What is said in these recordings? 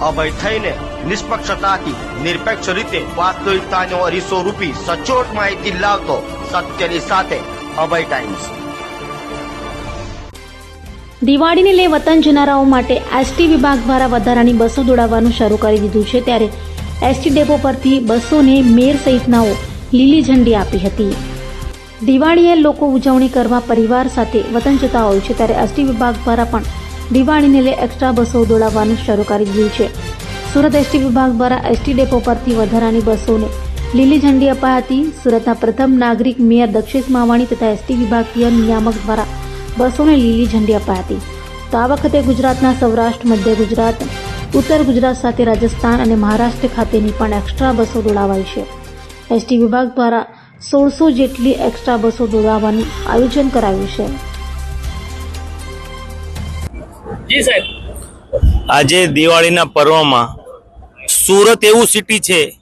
અભય થઈને નિષ્પક્ષતાથી નિરપેક્ષ રીતે વાસ્તવિકતાનો અરીસો રૂપી સચોટ માહિતી લાવતો સત્યની સાથે અભય ટાઈમ્સ. દિવાળીને લઈ વતન જનારાઓ માટે એસટી વિભાગ દ્વારા વધારાની બસો દોડાવવાનું શરૂ કરી દીધું છે ત્યારે એસટી ડેપો પરથી બસોને મેર સહિતનાઓ લીલી ઝંડી આપી હતી. દિવાળીએ લોકો ઉજવણી કરવા પરિવાર સાથે વતન જતા હોય છે ત્યારે એસટી વિભાગ દ્વારા પણ દિવાળીને લઈ એક્સ્ટ્રા બસો દોડાવવાનું શરૂ કરી દીધું છે. સુરત એસટી વિભાગ દ્વારા એસટી ડેપો પરથી વધારાની બસોને લીલી ઝંડી અપાઈ હતી સુરતના પ્રથમ નાગરિક મેયર દક્ષેશ માવાણી તથા એસટી વિભાગીય નિયામક દ્વારા બસોને લીલી ઝંડી અપાઈ હતી તો આ વખતે ગુજરાતના સૌરાષ્ટ્ર, મધ્ય ગુજરાત, ઉત્તર ગુજરાત સાથે રાજસ્થાન અને મહારાષ્ટ્ર ખાતેની પણ એક્સ્ટ્રા બસો દોડાવાઈ છે. એસટી વિભાગ દ્વારા સોળસો જેટલી એક્સ્ટ્રા બસો દોડાવવાનું આયોજન કરાયું છે. જી સાહેબ. આજે દિવાળીના પર્વમાં સુરત એવું સિટી છે,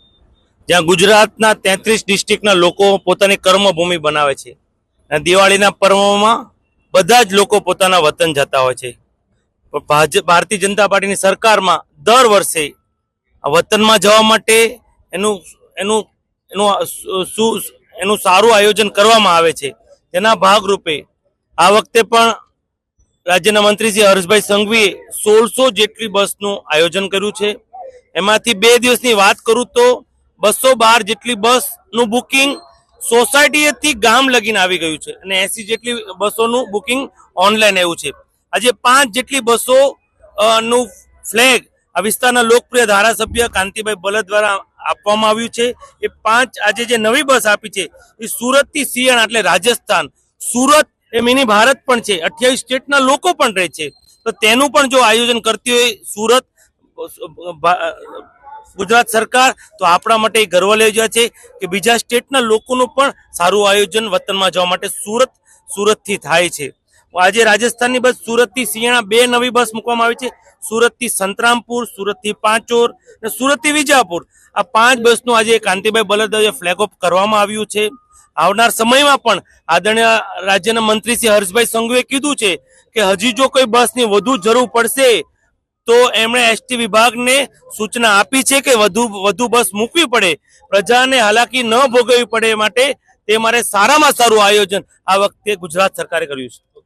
જ્યાં ગુજરાતના તેત્રીસ ડિસ્ટ્રિક્ટના લોકો પોતાની કર્મભૂમિ બનાવે છે. અને દિવાળીના પર્વમાં બધા જ લોકો પોતાના વતન જતા હોય છે. ભારતીય જનતા પાર્ટીની સરકારમાં દર વર્ષે વતનમાં જવા માટે એનું એનું એનું સુ- એનું સારું આયોજન કરવામાં આવે છે. તેના ભાગરૂપે આ વખતે પણ રાજ્યના મંત્રી શ્રી હર્ષભાઈ સંઘવીએ સોળસો જેટલી બસનું આયોજન કર્યું છે. એમાંથી બે દિવસની વાત કરું તો બસો બાર જેટલી બસનું બુકિંગ સોસાયટીએથી ગામ લગીને આવી ગયું છે અને એસી જેટલી બસોનું બુકિંગ ઓનલાઈન આવ્યું છે. આજે પાંચ જેટલી બસો નું ફ્લેગ આ વિસ્તારના લોકપ્રિય ધારાસભ્ય કાંતિભાઈ બલદ દ્વારા આપવામાં આવ્યું છે. એ પાંચ આજે જે નવી બસ આપી છે એ સુરતથી સિયાણા એટલે રાજસ્થાન. સુરત એ મિની ભારત પણ છે. અઠ્યાવીસ સ્ટેટના લોકો પણ રહે છે. તો તેનું પણ જો આયોજન કરતી હોય સુરત ગુજરાત સરકાર, તો આપણા માટે એ ગર્વ લઈ જાય છે કે બીજા સ્ટેટના લોકોનું પણ સારું આયોજન વતનમાં જવા માટે સુરત, સુરતથી થાય છે. આજે રાજસ્થાનની બસ સુરતથી સિયાણા બે નવી બસ મૂકવામાં આવી છે. સુરતથી સંતરામપુર, સુરતથી પાંચોર અને સુરતથી વિજાપુર. આ પાંચ બસનું આજે કાંતિભાઈ બલદ ફ્લેગ ઓફ કરવામાં આવ્યું છે. આવનાર સમયમાં પણ આદરણીય રાજ્યના મંત્રી શ્રી હર્ષભાઈ સંઘુએ કીધું છે કે હજી જો કોઈ બસની વધુ જરૂર પડશે, તો એમણે એસટી વિભાગને સૂચના આપી છે કે વધુ વધુ બસ મૂકવી પડે. પ્રજાને હાલાકી ન ભોગવવી પડે માટે તે મારે સારામાં સારું આયોજન આ વખતે ગુજરાત સરકારે કર્યું છે.